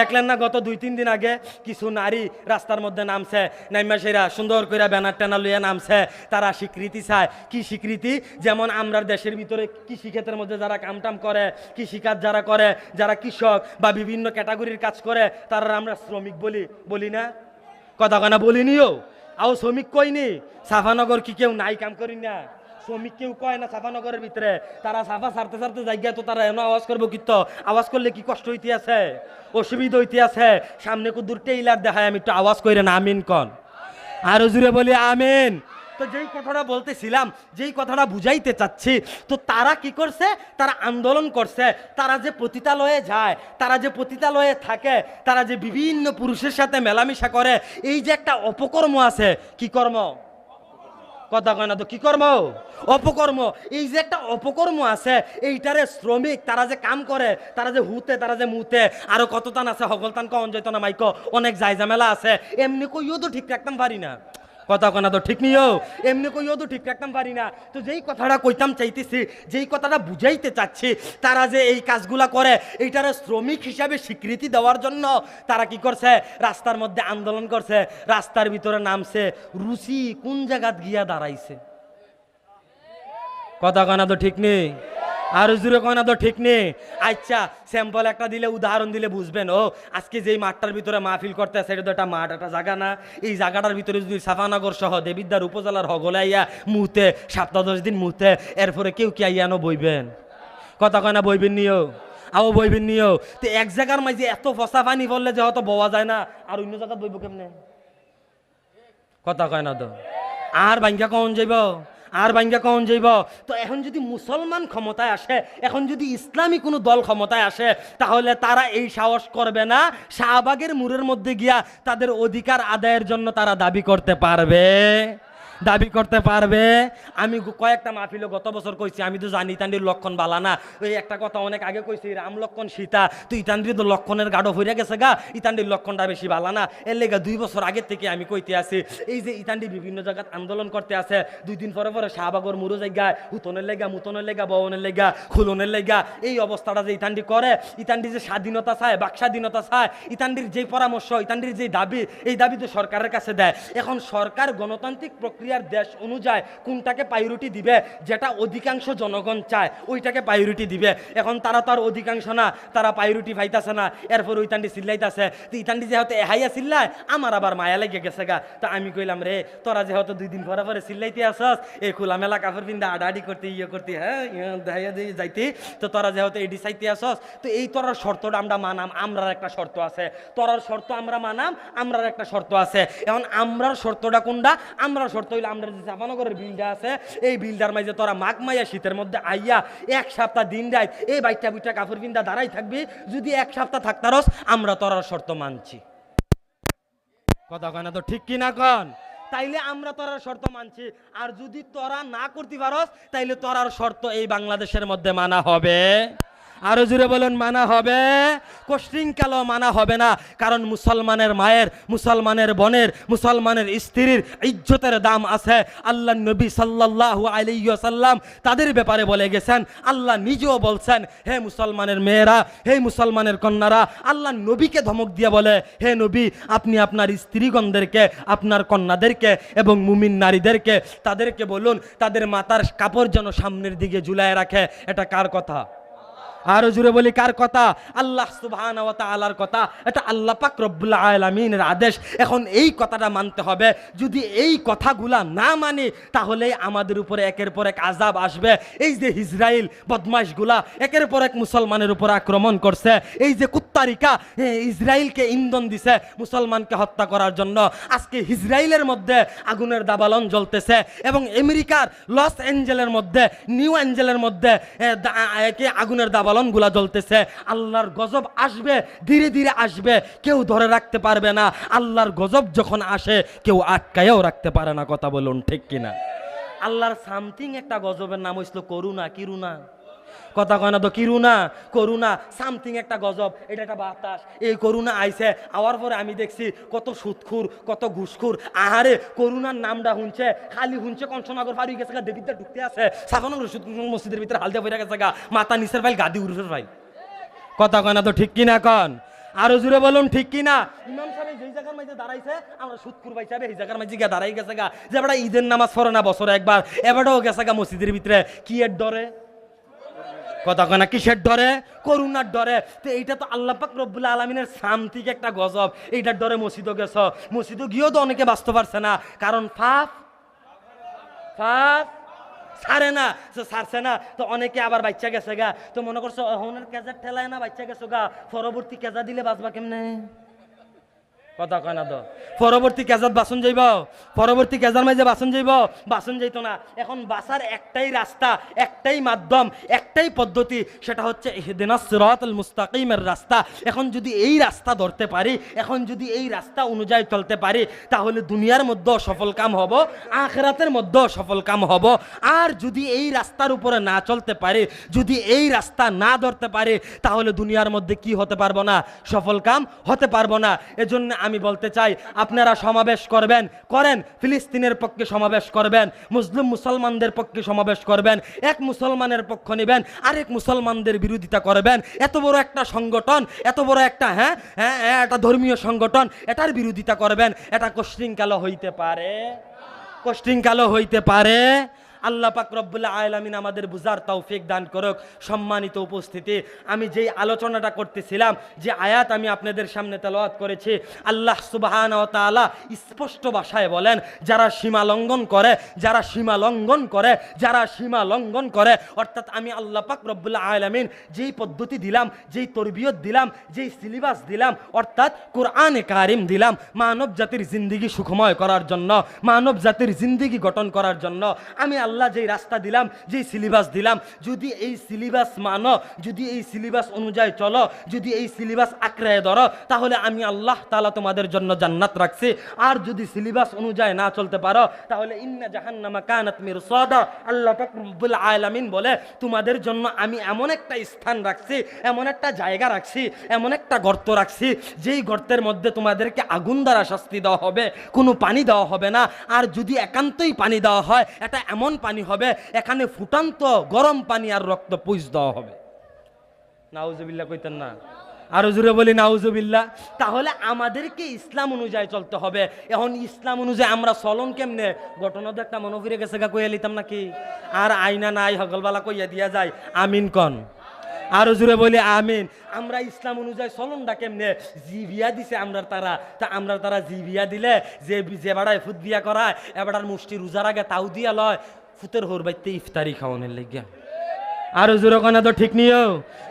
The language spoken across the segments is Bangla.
দেখলেন না গত দুই, তিন দিন আগে কিছু নারী রাস্তার মধ্যে নামছে নাইমা সেরা সুন্দর করে ব্যানার টানা লইয়া নামছে, তারা স্বীকৃতি চায়। কি স্বীকৃতি? যেমন আমরা দেশের ভিতরে কৃষিক্ষেত্রের মধ্যে যারা কামটাম করে, কৃষিকাজ যারা করে, যারা কৃষক বা বিভিন্ন ক্যাটাগরির কাজ করে, তারা আমরা শ্রমিক বলি বলি না? কথা কানা বলিনিও। আও শ্রমিক কইনি? সাফানগর কি কেউ নাই কাম করি না শ্রমিক কেউ কয় না সাফানগরের ভিতরে। তারা সাফা সারতে সারতে জায়গা তো তারা এনে আওয়াজ করব কিন্তু আওয়াজ করলে কি কষ্ট হইতে আছে? অসুবিধা হইতে আছে? সামনে কুদুর টেইলার দেখায়, আমি একটু আওয়াজ করে না, আমিন কন। আরও জুড়ে বলি, আমিন। তো যেই কথাটা বলতেছিলাম, যেই কথাটা বুঝাইতে চাচ্ছি, তো তারা কি করছে? তারা আন্দোলন করছে। তারা যে পতিতালয়ে যায়, তারা যে পতিতালয়ে থাকে, তারা যে বিভিন্ন পুরুষের সাথে মেলামেশা করে, এই যে একটা অপকর্ম আছে, কি কর্ম? কথা কয় না তো, কি কর্ম? অপকর্ম। এই যে একটা অপকর্ম আছে, এইটারে শ্রমিক, তারা যে কাম করে, তারা যে হুতে, তারা যে মুতে, আরও কত টান আছে, হগলতান কন জয়ত না মাইক, অনেক জায়জামেলা আছে, এমনি কইও তো ঠিক রাখতাম পারি না। কথা কনা তো ঠিক নিও। এমনি কইও তো ঠিক রাখতাম পারি না। তো যেই কথাটা কইতাম চাইতেছি, যেই কথাটা বুঝাইতে চাচ্ছি, তারা যে এই কাজগুলা করে, এইটারে শ্রমিক হিসাবে স্বীকৃতি দেওয়ার জন্য তারা কি করছে? রাস্তার মধ্যে আন্দোলন করছে, রাস্তার ভিতরে নামছে। রুচি কোন জায়গাত গিয়া দাঁড়াইছে? কথা কনা তো ঠিক নেই। আর জুড়ে কনা তো ঠিক নেই। আচ্ছা স্যাম্পল একটা দিলে, উদাহরণ দিলে বুঝবেন। ও, আজকে যেই মাঠটার ভিতরে মাহফিল করতে এটা তো একটা মাঠ, একটা জায়গা না? এই জায়গাটার ভিতরে যদি সাফানগর সহ দেবিদ্যার উপজেলার হগলে আইয়া মুহূর্তে, সপ্তাহ দশ দিন মুহূর্তে, এরপরে কেউ কি আইয়ানো বইবেন? কথা কয় না, বইবেন নিও আও বইবেন নিও তো এক জায়গার মাঝে এত ফসা পানি পড়লে যে হয়তো বওয়া যায় না, আর অন্য জায়গা বইব কেমনে? কথা কয় না তো। আর বাঙ্গা কখন যাইব? আর বাঙ্গা কখন যাইব? তো এখন যদি মুসলমান ক্ষমতায় আসে, এখন যদি ইসলামী কোনো দল ক্ষমতায় আসে, তাহলে তারা এই সাহস করবে না। শাহবাগের মুরের মধ্যে গিয়া তাদের অধিকার আদায়ের জন্য তারা দাবি করতে পারবে। দাবি করতে পারবে। আমি কয়েকটা মাহফিল গত বছর কইছি, আমি তো জানি ইতান্ডির লক্ষণ বালা না। ওই একটা কথা অনেক আগে কইছি, রাম লক্ষণ সীতা। তো ইতান্ডির তো লক্ষণের গাঢ় হইয়া গেছে গা ইতান্ডির লক্ষণটা বেশি বালা না। এর লেগা দুই বছর আগের থেকে আমি কইতে আছি, এই যে ইতান্ডি বিভিন্ন জায়গায় আন্দোলন করতে আছে, দুই দিন পরে পরে শাহবাগর মুরো জায়গায় হুতনের লেগা, মুতনের লেগা ববনের লেগা, খুলনের লেগা, এই অবস্থাটা যে ইতান্ডি করে ইতান্ডি যে স্বাধীনতা চায়, বাক স্বাধীনতা চায় ইতান্ডির যে পরামর্শ ইতান্ডির যে দাবি, এই দাবি তো সরকারের কাছে দেয়। এখন সরকার গণতান্ত্রিক প্রক্রিয়ার দেশ অনুযায়ী কোনটাকে প্রায়োরিটি দিবে, যেটা অধিকাংশ জনগণ চায়, ওইটাকে প্রায়োরিটি দিবে। এখন তারা তার অধিকাংশ না, তারা প্রায়োরিটি পাইতাছে না, এরপর ওইটান্ডি চিল্লাইতাছে। তো ইতান্ডি যেহেতু এহাইয়া চিল্লায়, আমার আবার মায়া লেগে গেছে গা। তা আমি কইলাম, রে, তোরা যেহেতু দুই দিন পরে পরে চিল্লাইতে আসস, এই খোলামেলা কাপড় পিন্দা আডাআডি করতে ইয়ে করতে হ্যাঁ ইয়ে দেখাইয়া দিয়ে যাইতে, তো তোরা যেহেতু এডি চাইতে আসস, তো এই তোরার শর্তটা আমরা মানাম, আমরার একটা শর্ত আছে। তোরার শর্ত আমরা মানাম, আমরার একটা শর্ত আছে। এখন আমরার শর্তটা কোনটা? আমরার শর্ত হইলে আমরা যে বিলটা আছে, এই বিলটার মাঝে তোরা মাঘ মাইয়া শীতের মধ্যে আইয়া এক সপ্তাহ দিন এই বাইকটা বুইটা কাপড় পিন্দা দাঁড়াই থাকবি, যদি এক সপ্তাহ থাকতারস, আমরা শর্ত মানছি। কথা কয় তো ঠিক কি না কন? তাইলে আমরা তোরার শর্ত মানছি, আর যদি তোরা না করতে পারস, তাইলে তোরার শর্ত এই বাংলাদেশের মধ্যে মানা হবে। আরও জুড়ে বলুন, মানা হবে? কালো মানা হবে না। কারণ মুসলমানের মায়ের, মুসলমানের বোনের, মুসলমানের স্ত্রীর ইজ্জতের দাম আছে। আল্লাহ নবী সাল্লাল্লাহু আলাইহি সাল্লাম তাদের ব্যাপারে বলে গেছেন, আল্লাহ নিজেও বলছেন, হে মুসলমানের মেয়েরা, হে মুসলমানের কন্যারা, আল্লাহ নবীকে ধমক দিয়ে বলে, হে নবী, আপনি আপনার স্ত্রীগণদেরকে, আপনার কন্যাদেরকে এবং মুমিন নারীদেরকে তাদেরকে বলুন, তাদের মাতার কাপড় যেন সামনের দিকে ঝুলায় রাখে। এটা কার কথা? আরও জুড়ে বলি, কার কথা? আল্লাহ সুবহান ওয়া তাআলার কথা। এটা আল্লাহ পাক রব্বুল আলামিনের আদেশ। এখন এই কথাটা মানতে হবে। যদি এই কথাগুলা না মানি তাহলে আমাদের উপরে একের পর এক আজাব আসবে। এই যে ইসরায়েল বদমাশগুলা একের পর এক মুসলমানের উপর আক্রমণ করছে। এই যে কুত্তারিকা ইসরায়েলকে ইন্ধন দিছে মুসলমানকে হত্যা করার জন্য। আজকে ইসরায়েলের মধ্যে আগুনের দাবালন জ্বলতেছে এবং আমেরিকার লস অ্যাঞ্জেলের মধ্যে, নিউ অ্যাঞ্জেলের মধ্যে আগুনের দাবালন গুলা জ্বলতেছে, আল্লাহর গজব আসবে, ধীরে ধীরে আসবে, কেউ ধরে রাখতে পারবে না। আল্লাহর গজব যখন আসে, কেউ আটকায়ও রাখতে পারে না, কথা বলুন ঠিক কিনা। আল্লাহর সামথিং একটা গজবের নাম হয়েছিল করুণা কিরুনা কথা কয় না তো, কিরুনা করুণা সামথিং একটা গজব, এটা একটা বাতাস, এই করুণা আইছে, আওয়ার পরে আমি দেখছি কত সুৎখুর, কত ঘুষখুর, আহারে করুণার নামটা শুনছে, খালি শুনছে কংসনগর পারি গেছে গা দেবীতে ঢুকতে আছে সুদ মসজিদের ভিতরে হালদিয়া বইরা গেছে গা, মাথা নিচের ফাইল গাদি উরুফের ফাইল কথা কয় না তো, ঠিক কিনা কন? আরও জুড়ে বলুন, ঠিক কি না ইমাম সাহেব যেই জায়গার মাঝে দাঁড়াইছে, আমরা সুৎকুর ভাই সাহেব এই জায়গার মাঝে গিয়ে দাঁড়াই গেছে গা, যে এবার ঈদের নামাজ পড়ে না বছরে একবার, এবারও গেছে গা মসজিদের ভিতরে, কি এর ডরে কথা কনা কিসের ডরে? করুণার ডরে। তো এইটা তো আল্লাহ পাক রব্বুল আলমিনের সামথিক একটা গজব। এইটার ডরে মসজিদও গেছ। মসজিদও গিয়েও তো অনেকে বাঁচতে পারছে না। কারণ ফাফ ফাফ সারে না। তো ছাড়ছে না। তো অনেকে আবার বাচ্চা গেছে গা। তো মনে করছ হনের কেজার ঠেলায় না বাচ্চা গেছো গা? পরবর্তী কেজা দিলে বাঁচবা কেমনে? কথা কয় না তো? পরবর্তী কেজাত বাসন যাইব পরবর্তী কেজার মাঝে বাসন যাইব বাসন যাইতো না। এখন বাসার একটাই রাস্তা, একটাই মাধ্যম, একটাই পদ্ধতি, সেটা হচ্ছে ইহদিনাস সিরাতাল মুস্তাকিমের রাস্তা। এখন যদি এই রাস্তা ধরতে পারি, এখন যদি এই রাস্তা অনুযায়ী চলতে পারি, তাহলে দুনিয়ার মধ্যেও সফল কাম হব, আখরাতের মধ্যেও সফল কাম হব। আর যদি এই রাস্তার উপরে না চলতে পারি, যদি এই রাস্তা না ধরতে পারি, তাহলে দুনিয়ার মধ্যে কি হতে পারব না? সফল কাম হতে পারব না। এজন্য আমি বলতে চাই আপনারা সমাবেশ করবেন করেন ফিলিস্তিনের পক্ষে সমাবেশ করবেন মুসলিম মুসলমানদের পক্ষে সমাবেশ করবেন এক মুসলমানের পক্ষ নেবেন আরেক মুসলমানদের বিরোধিতা করবেন। এত বড় একটা সংগঠন এত বড় একটা হ্যাঁ হ্যাঁ হ্যাঁ, একটা ধর্মীয় সংগঠন এটার বিরোধিতা করবেন এটা কোশ্চিনকালো হইতে পারে। কোশ্চিনকালো হইতে পারে। আল্লাহ পাক রব্বুল্লাহ আলামিন আমাদের বুঝার তৌফিক দান করুক। সম্মানিত উপস্থিতি, আমি যেই আলোচনাটা করতেছিলাম, যে আয়াত আমি আপনাদের সামনে তেলাওয়াত করেছি, আল্লাহ সুবহান ও তাআলা স্পষ্ট ভাষায় বলেন, যারা সীমা লঙ্ঘন করে, যারা সীমা লঙ্ঘন করে, যারা সীমা লঙ্ঘন করে, অর্থাৎ আমি আল্লাহ পাক রব্বুল্লাহ আলামিন যেই পদ্ধতি দিলাম, যেই তরবিয়ত দিলাম, যেই সিলেবাস দিলাম, অর্থাৎ কোরআনে কারিম দিলাম মানব জাতির জিন্দিগি সুখময় করার জন্য মানব জাতির জিন্দিগি গঠন করার জন্য, আমি আল্লাহ যেই রাস্তা দিলাম, যেই সিলেবাস দিলাম, যদি এই সিলেবাস মানো, যদি এই সিলেবাস অনুযায়ী চলো, যদি এই সিলেবাস আঁকড়ায় ধরো, তাহলে আমি আল্লাহ তাআলা তোমাদের জন্য জান্নাত রাখছি। আর যদি সিলেবাস অনুযায়ী না চলতে পারো, তাহলে ইন্না জাহান্নামা কানাত মিরসাদা। আল্লাহ পাক রব্বুল আলামিন বলে, তোমাদের জন্য আমি এমন একটা স্থান রাখছি, এমন একটা জায়গা রাখছি, এমন একটা গর্ত রাখছি, যেই গর্তের মধ্যে তোমাদেরকে আগুন দ্বারা শাস্তি দেওয়া হবে, কোনো পানি দেওয়া হবে না। আর যদি একান্তই পানি দেওয়া হয়, এটা এমন পানি হবে, এখানে ফুটান্ত গরম পানি আর রক্ত পুষ দেওয়া হবে। নাউজুবিল্লাহ কইতেন না? আরও জুড়ে বলি নাউজুবিল্লাহ। তাহলে আমাদেরকে ইসলাম অনুযায়ী চলতে হবে। এখন ইসলাম অনুযায়ী আমরা চলন কেমনে? ঘটনা তো একটা মনে ফিরে গেছে গা, কইয়া লিতাম নাকি? আর আইনা নাই, হগলবালা কইয়া দিয়া যায়। আমিন কন। আরও জুড়ে বলি আমিন। আমরা ইসলাম অনুযায়ী চলনটা কেমনে? জিভিয়া দিছে আমরা তারা। তা আমরা তারা জিভিয়া দিলে যে যে বাড়ায় ফুট বিয়া করায় এবারার মুষ্টি রোজার আগে তাও দিয়া লয়। ফুতের হোর বাইতে ইফতারি খাওয়ানোর লেগিয়া। আরও জোরে কোনা তো ঠিক নিও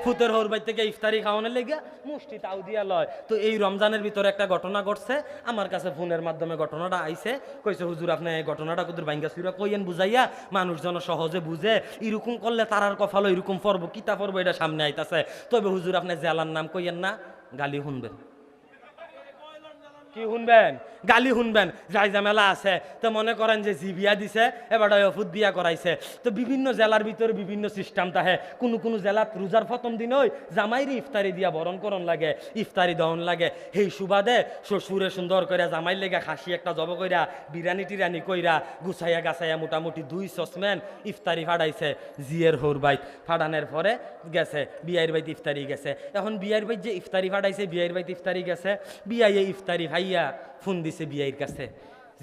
ফুতের হোর বাই থেকে ইফতারি খাওয়ানোর লেগে মুষ্টি তাও দিয়া লয়। তো এই রমজানের ভিতরে একটা ঘটনা ঘটছে, আমার কাছে ফোনের মাধ্যমে ঘটনাটা আইছে, কইছে, হুজুর, আপনি এই ঘটনাটা কুদুর বাইঙ্গা সুরা কইয়েন বুঝাইয়া মানুষজন সহজে বুঝে, এরকম করলে তারার কফালো এরকম পর্ব কিতা পর্ব এটা সামনে আইতাছে। তবে হুজুর, আপনি জেলার নাম কইয়েন না, গালি শুনবেন। কি শুনবেন? গালি শুনবেন, যাই ঝামেলা আছে। তো মনে করেন যে জি বিয়া দিছে, এবার অফুত বিয়া করাইছে। তো বিভিন্ন জেলার ভিতরে বিভিন্ন সিস্টেম তাহে কোনো কোনো জেলাত রোজার প্রথম দিন ওই জামাইরি ইফতারি দিয়া বরণ করণ লাগে, ইফতারি দহন লাগে। সেই সুবাদে শ্বশুরে সুন্দর করে জামাই লেগে খাসি একটা জব কইরা, বিরিয়ানি টিরানি কইরা গুছাইয়া গাছাইয়া মোটামুটি দুই সসম্যান ইফতারি ফাড়াইছে জিয়ের হোর বাইত ফাড়ানোর পরে গেছে, বিয়াইর বাইত ইফতারি গেছে। এখন বিয়াইর বাইত যে ইফতারি ফাড়াইছে, বিয়াইর বাইত ইফতারি গেছে, বিয়াইয়ে ইফতারি ভাইয়া ফোন দিছে। বিয়াইর কাছে।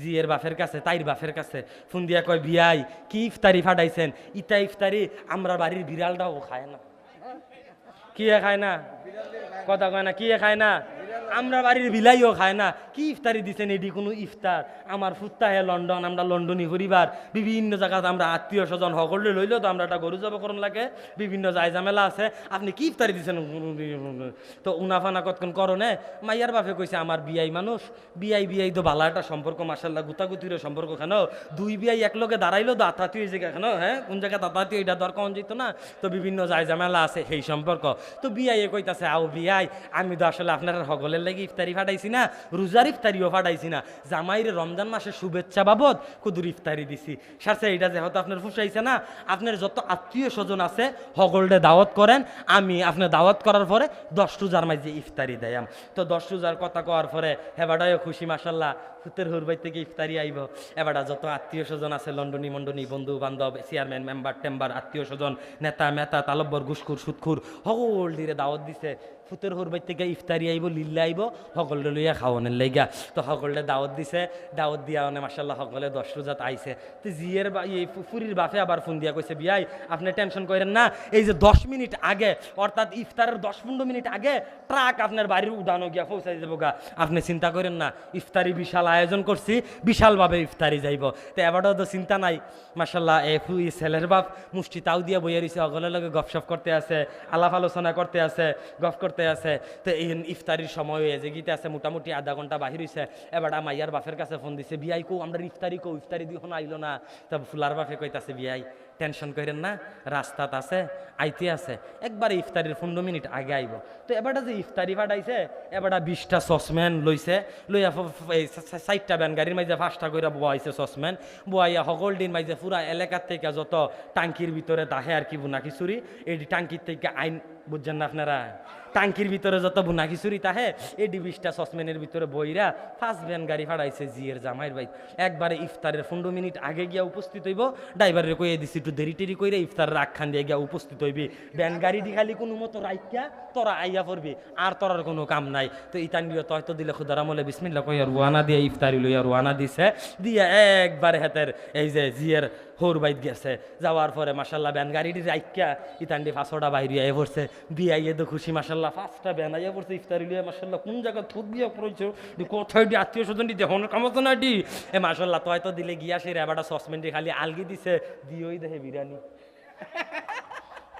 জিয়ের বাফের কাছে, তাইর বাফের কাছে। ফোন দিয়া কয় বিয়াই কি ইফতারি ফাটাইছেন? ইতা ইফতারি আমরা বাড়ির বিড়ালটাও খায় না। কি খায় না? কথা কয় না, কি খায় না? আমরা বাড়ির বিলাইও খায় না। কি ইফতারি দিছেন এটি কোনো ইফতার? আমার ফুত্তাহে লন্ডন, আমরা লন্ডনী পরিবার। বিভিন্ন জায়গাতে আমরা আত্মীয় স্বজন সকলে লইলেও তো আমরা একটা গরু জব করণ লাগে। বিভিন্ন জায় ঝামেলা আছে। আপনি কি ইফতারি দিছেন? তো উনাফানা কতক্ষণ করনে মাইয়ার বাপে কইছে, আমার বিয়াই মানুষ। বিয়াই বিয়াই তো ভালো একটা সম্পর্ক মাসাল্লাহ গুতাগুতির সম্পর্ক কেন দুই বিয়াই এক লগে দাঁড়াইলো তো আতাতি হয়েছে কেন হ্যাঁ? কোন জায়গায় তাতাতি এটা দরকার যেত না। তো বিভিন্ন জায় ঝামেলা আছে সেই সম্পর্ক। তো বিয়াইয়ে কইতাছে, আও বিয়াই, আমি তো আসলে আপনার হগলের লাগি ইফতারি ফাটাইছি না, রোজার ইফতারিও ফাটাইছি না। জামাইরে রমজান মাসের শুভেচ্ছা বাবদ কুদুর ইফতারি দিছি। সারছে, এইটা যেহেতু আপনার ফুসাইছে না, আপনার যত আত্মীয় স্বজন আছে হগলডে দাওয়াত করেন, আমি আপনার দাওয়াত করার পরে দশ রোজার মাঝে ইফতারি দেয়াম। তো দশ রোজার কথা কওয়ার পরে হেবাটাও খুশি মাসাল্লাহ ফুতের হুরবাই থেকে ইফতারি আইব। এবারটা যত আত্মীয় স্বজন আছে, লন্ডনী মন্ডনী, বন্ধু বান্ধব চেয়ারম্যান মেম্বার টেম্বার আত্মীয় স্বজন, নেতা, মেতা, তালব্বর ঘুসখুর সুৎখুর হগল দিরে দাওয়াত দিছে। ফুতের হরবাই থেকে ইফতারি আইব, লিল্লা আইব সকলে লইয়া খাওয়ানোর লাইগা তো সকলে দাওয়াত দিছে। দাওয়াত দিয়া মানে মাসাল্লাহ সকলে দশ রোজাত আইছে। তো জিয়ের এই ফুরির বাপে আবার ফোন দিয়া কইছে, বিয়াই, আপনি টেনশন করেন না। এই যে দশ মিনিট আগে, অর্থাৎ ইফতারের দশ পনেরো মিনিট আগে, ট্রাক আপনার বাড়ির উড়ানো গিয়া পৌঁছাই যাব গা। আপনি চিন্তা করেন না, ইফতারি বিশাল আয়োজন করছি, বিশালভাবে ইফতারি যাইব। তো এবারও তো চিন্তা নাই মাসাল্লাহ এ ফু ই ছেলের বাপ মুষ্টি তাও দিয়ে বইয়ে রয়েছে অগলের লগে গপসপ করতে আছে, আলাপ আলোচনা করতে আছে, গপ করতে আছে। তো এই ইফতারির সময় হয়ে যে গীতে আছে, মোটামুটি আধা ঘণ্টা বাহির হয়েছে এবার মাইয়ার বাপের কাছে ফোন দিছে, বিয়াই কো আমরা ইফতারি কো ইফতারি দিয়ে আইলো না। তা ফুলার বাপে কইতাছে, বিয়াই টেনশন করেন না, রাস্তাত আছে, আইতে আছে। একবারে ইফতারির পনেরো মিনিট আগে আইব। তো এবারটা যে ইফতারি ফাটাইছে এবারটা বিশটা সসম্যান লইছে ফ- এই চারটা ব্যান গাড়ির মাঝে পাঁচটা করে বোয়াইছে সসম্যান। বোয়াইয়া সকল দিন মাঝে পুরা এলাকার থেকে যত টাঙ্কির ভিতরে তাহে আর কি বুনা খিচুড়ি, এই টাঙ্কির থেকে আইন বুঝছেন না আপনারা? টাঙ্কির ভিতরে যত বুনা খিচুরি তাহে, এই বিশটা সসম্যানের ভিতরে বইরা ফার্স্ট ভ্যান গাড়ি ফাড়াইছে জিয়ের জামাইয়ের বাইক একবারে ইফতারের পনেরো মিনিট আগে গিয়া উপস্থিত হইব, ড্রাইভারের কইয়ে দিছি, একটু দেরি টেরি কইরে ইফতারের আখ্যান দিয়ে গিয়া উপস্থিত হইবি। ভ্যান গাড়ি খালি কোনো মতো রাইকা তোরা আইয়া পড়বি, আর তোরার কোনো কাম নাই। তো ইতান দিয়ে তয় তো দিলে খুদারা মলে বিসমিল্লা কইয়া রুয়ানা দিয়ে ইফতারি লইয়া রুয়ানা দিছে। দিয়ে একবারে হাতের এই যে জিয়ের হোর বাইত গেছে। যাওয়ার পরে মাসাল্লাহ ব্যান গাড়িটি রাইকা ইতান্ডি ফাঁসোটা বাইরে আইয়ে পড়ছে। আইয়ে তো খুশি মাসাল্লাহ ফাঁসটা ব্যান আইয়ে পড়ছে। ইফতারি লিয়ে মাসাল্লাহ কোন জায়গায় থুত দিয়ে পড়েছো? কোথায় ডি আত্মীয় স্বজন ডি দেহন কামতো না ডি এ মাসাল্লাহ তয় তো দিলে গিয়া সেই রেবাটা সসমেন্টে খালি আলগি দিছে। দিয়েই দেহে বিরিয়ানি।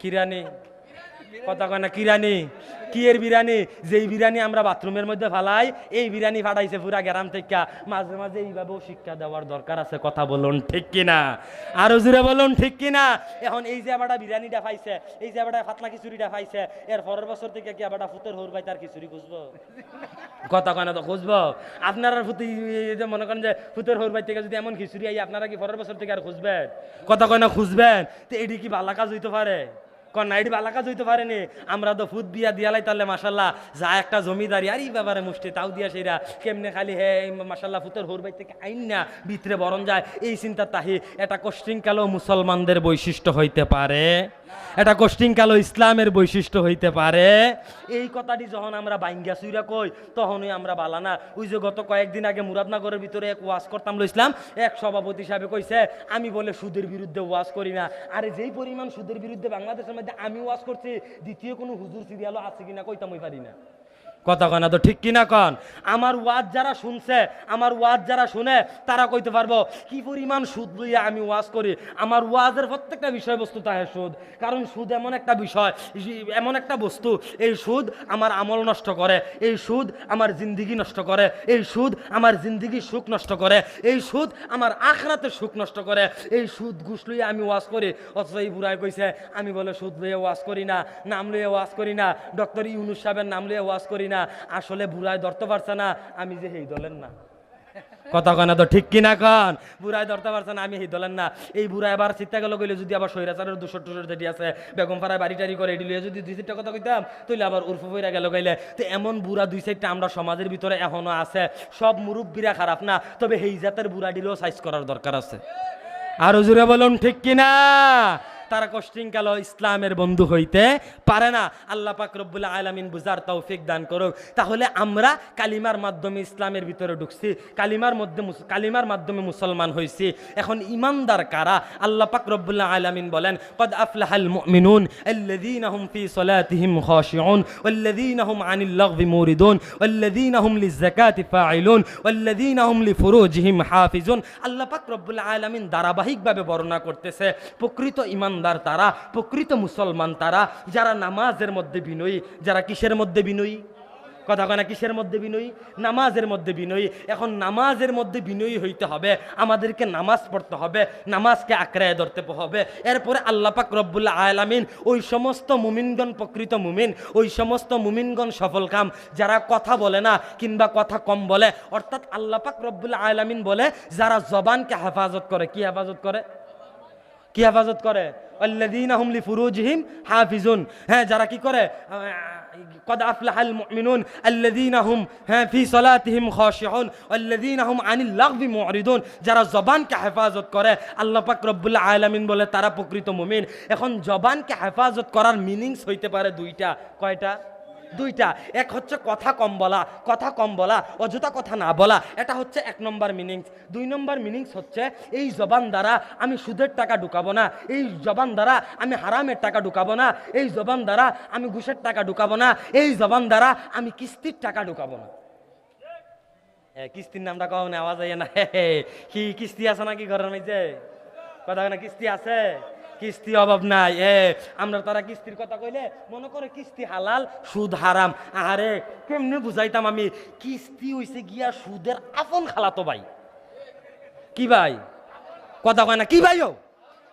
কিরানি। কথা কয় না কিরানি কি এর বিরিয়ানি যেই বিরিয়ানি আমরা বাথরুমের মধ্যে ফালাই, এই বিরিয়ানি ফাটাইছে পুরা গ্রাম থেকে মাঝে মাঝে এইভাবেও শিক্ষা দেওয়ার দরকার আছে, কথা বলুন ঠিক কিনা? আরও জুড়ে বলুন ঠিক কিনা? এখন এই যে আবারটা বিরিয়ানিটা পাইছে এই যে আবারটা ফাতলা খিচুড়িটা পাইছে এর পরের বছর থেকে কি আবারটা ফুতের হোর ভাই তার খিচুড়ি খুঁজবো? কথা কয় না তো, খুঁজবো? আপনারা ফুতি যে মনে করেন যে ফুতের হোর ভাই থেকে যদি এমন খিচুড়ি আই, আপনারা কি পরের বছর থেকে আর খুঁজবেন? কথা কয় না, খুঁজবেন? তো এটি কি ভালো কাজ হইতে পারে? কন্যাইটি বালা কাজ হইতে পারেনি আমরা তো ফুদ দিয়া দিয়ালাই তাহলে মাসাল্লাহ যা একটা জমিদারি, আর এই ব্যাপারে মুষ্টি, তাও দিয়া সেরা। কেমনে খালি, হে মাসাল্লাহ ফুতের হোর বাই থেকে আইন না, ভিতরে বরণ যায়। এই চিন্তা তাহি, এটা কষ্টিংকালও মুসলমানদের বৈশিষ্ট্য হইতে পারে। এটা কষ্টিংকালও ইসলামের বৈশিষ্ট্য হইতে পারে। এই কথাটি যখন আমরা বাইঙ্গা সুইরা কই, তখনই আমরা বালানা ওই যে গত কয়েকদিন আগে মুরাদনগরের ভিতরে এক ওয়াজ করতাম ইসলাম, এক সভাপতি সাহেব কইছে, আমি বলে সুদের বিরুদ্ধে ওয়াজ করি না। আরে যেই পরিমাণ সুদের বিরুদ্ধে বাংলাদেশের মধ্যে আমি ওয়াজ করছি, দ্বিতীয় কোনো হুজুর সিরিয়ালও আছে কিনা কইতাম ওই পারি না। কথা কয় না তো ঠিক কিনা কন? আমার ওয়াজ যারা শুনছে, আমার ওয়াজ যারা শুনে, তারা কইতে পারব, কি পরিমাণ সুদ লইয়া আমি ওয়াজ করি? আমার ওয়াজের প্রত্যেকটা বিষয়বস্তু তাহে সুদ। কারণ সুদ এমন একটা বিষয় এমন একটা বস্তু, এই সুদ আমার আমল নষ্ট করে, এই সুদ আমার জিন্দিগি নষ্ট করে, এই সুদ আমার জিন্দিগির সুখ নষ্ট করে, এই সুদ আমার আখরাতের সুখ নষ্ট করে, এই সুদ ঘুষ লইয়া আমি ওয়াজ করি। অথচ এই বুড়ায় কইছে, আমি বলে সুদ লইয়া ওয়াজ করি না, নাম লইয়া ওয়াজ করি না, ডক্টর ইউনুস সাহেবের নাম লইয়া ওয়াজ করি না। আসলে বুড়ায় ধরতে পারছে না, আমি যে এই দলের না। কথা কয় না তো, ঠিক কিনা কন? বুড়ায় ধরতে পারছে না, আমি এই দলের না। এই বুড়া এবার চিন্তা গেল কইলে, যদি আবার সৈরাচারের দুশো টুশোর যেটি আছে, বেগম পাড়ায় বাড়ি টাড়ি করে এটি যদি দুই চারটা কথা কইতাম তাহলে আবার উর্ফ বইরা গেল কইলে। তো এমন বুড়া দুই চারটা আমরা সমাজের ভিতরে এখনও আছে। সব মুরব্বীরা খারাপ না, তবে এই জাতের বুড়া দিলেও সাইজ করার দরকার আছে। আরও জুড়ে বলুন, ঠিক কিনা? তারা কষ্টিংকাল ইসলামের বন্ধু হইতে পারে না। আল্লাহ পাক রব্বুল আলামিন বুঝার তৌফিক দান করুক। তাহলে আমরা কালিমার মাধ্যমে ইসলামের ভিতরে ঢুকছি, কালিমার মধ্যে কালিমার মাধ্যমে মুসলমান হইছি। এখন ইমানদার কারা? আল্লাহ পাক রব্বুল আলামিন বলেন, কদ আফলাহাল আল্লাযীনা হুম ফি সালাতিহিম খাশিউন, ওয়াল্লাযীনা হুম আনিল লাগবি মুরিদুন, ওয়াল্লাযীনা হুম লিযাকাতি ফাইলুন ওয়াল্লাযীনা হুম লিফুরুজিহিম হাফিজুন। আল্লাহ পাক রব্বুল আলামিন ধারাবাহিকভাবে বর্ণনা করতেছে, প্রকৃত ইমানদার তারা, প্রকৃত মুসলমান তারা, যারা নামাজের মধ্যে বিনয়ী, যারা কিসের মধ্যে বিনয়ী? কথা কয় না, কিসের মধ্যে বিনয়ী? নামাজের মধ্যে বিনয়ী। এখন নামাজের মধ্যে বিনয়ী হইতে হবে, আমাদেরকে নামাজ পড়তে হবে, নামাজকে আঁকড়ায় ধরতে হবে। এরপরে আল্লাহ পাক রব্বুল্লাহ আলামিন ওই সমস্ত মুমিনগণ, প্রকৃত মুমিন, ওই সমস্ত মুমিনগণ সফল যারা কথা বলে না কিংবা কথা কম বলে, অর্থাৎ আল্লাহ পাক রব্বুল্লাহ আলামিন বলে, যারা জবানকে হেফাজত করে, কি হেফাজত করে? কি হেফাজত করে আল্লাযীনা হুম লিফুরুজিহিম হাফিজুন হ্যাঁ যারা কি করে قد أفلح المؤمنون الذين هم হ্যাঁ في صلاتهم خاشعون والذين هم عن اللغو معرضون যারা জবানকে হেফাজত করে আল্লাহ পাক রব্বুল আলামিন বলে তারা প্রকৃত মুমিন এখন জবানকে হেফাজত করার মিনিংস হইতে পারে দুইটা কয়টা দুইটা। এক হচ্ছে কথা কম বলা কথা কম বলা অযথা কথা না বলা। এটা হচ্ছে এক নম্বর মিনিংস দুই নম্বর মিনিংস হচ্ছে এই জবান দ্বারা আমি সুদের টাকা ঢুকাবো না এই জবান দ্বারা আমি হারামের টাকা ঢুকাবো না এই জবান দ্বারা আমি ঘুষের টাকা ঢুকাবো না এই জবান দ্বারা আমি কিস্তির টাকা ঢুকাবো না। এ, কিস্তির নামটা কম নেওয়া যায় না। কি কিস্তি আছে নাকি ঘরের মধ্যে? কথা কিস্তি আছে? কিস্তি অভাব নাই। এ, আমরা তারা কিস্তির কথা কইলে মনে করে কিস্তি হালাল, সুদ হারাম। আরে কেমনে বুঝাইতাম আমি? কিস্তি হইছে গিয়া সুদের আপন খালাতো ভাই। কি ভাই? কথা কয় না, কি ভাই ও?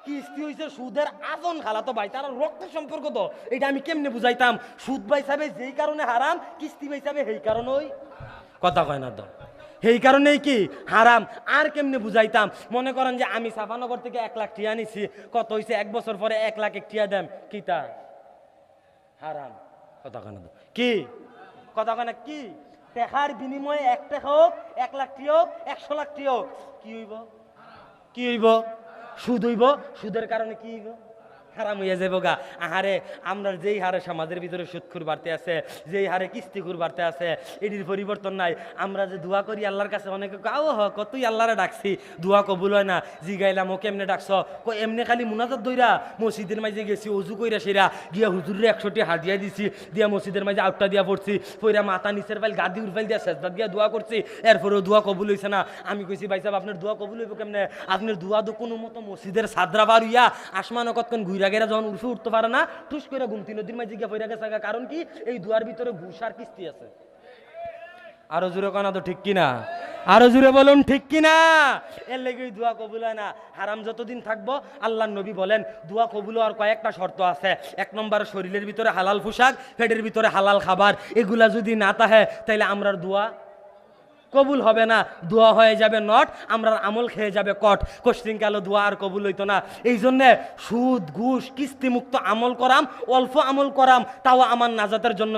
কিস্তি হইছে সুদের আপন খালাতো ভাই, তারা রক্ত সম্পর্ক তো। এটা আমি কেমনে বুঝাইতাম? সুদ ভাই সাবে যেই কারণে হারাম, কিস্তি ভাই সাবে সেই কারণেই কথা কয় না তো। সেই কারণেই কি? হারাম। আর কেমনে বুঝাইতাম? মনে করেন যে আমি সাফানগর থেকে এক লাখ টিয়া নিছি। কত হইছে? এক বছর পরে এক লাখ এক টিয়া দেম কি তা? হারাম। কথা কয় না তো। কি? কথা কয় না কি? টেকার বিনিময়ে এক টাকা হোক, এক লাখ টি হোক, একশো লাখ টি হোক। কি হইব? কি হইব? সুদ হইব? সুদের কারণে কি হইব? হারাম হইয়া যাব গা। আহারে, আমরা যেই হারে সমাজের ভিতরে সুদখুর বাড়তে আছে, যেই হারে কিস্তিখুর বাড়তে আছে, এটির পরিবর্তন নাই। আমরা যে দোয়া করি আল্লাহর কাছে, অনেকে কাও হ, কতই আল্লাহরে ডাকছি। দোয়া কবুল হয় না। জি জিগাইলাম, ও কেমনে ডাকছ? কো এমনি খালি মুনাজাত দইরা মসজিদের মাঝে গেছি, অজু কইরা সেরা। গিয়া হুজুরের একশোটি হাতিয়া দিছি, দিয়া মসজিদের মাঝে আউটটা দিয়া পড়ছি। পইরা মাথা নিচের ফাইল গাদি উরফাইল দিয়া শেষদার দিয়া দোয়া করছি। এরপরেও দোয়া কবুল হইছে না। আমি কইছি, ভাই সাহেব, আপনার দোয়া কবুল হইব কেমনে? আপনার দোয়া তো কোনো মতো মসজিদের সাদরা বার হইয়া আসমানও কতক্ষণ ঘুরা গেরা যখন উঠে উঠতে পারে না টুস করে গুমতি নদীর মাঝে গিয়া পইরা গেছে কারণ কি? এই দুয়ার ভিতরে ঘুষ আর কিস্তি আছে। আরও জোরে কানা তো ঠিক কিনা? আরও জোরে বলুন ঠিক কিনা? এর লেগে দোয়া কবুল হয় না। হারাম যতদিন থাকব আল্লাহ নবী বলেন দোয়া কবুল হওয়ার কয়েকটা শর্ত আছে। এক নম্বর শরীরের ভিতরে হালাল পোশাক পেটের ভিতরে হালাল খাবার। এগুলা যদি না তাহে তাহলে আমরার দোয়া কবুল হবে না, দোয়া হয়ে যাবে নট আমরা আমল খেয়ে যাবে কট। কোশ্চিন গেল, দোয়া আর কবুল হইতো না। এই জন্যে সুদ, ঘুষ, কিস্তিমুক্ত আমল করাম, অল্প আমল করাম, তাও আমার নাজাতের জন্য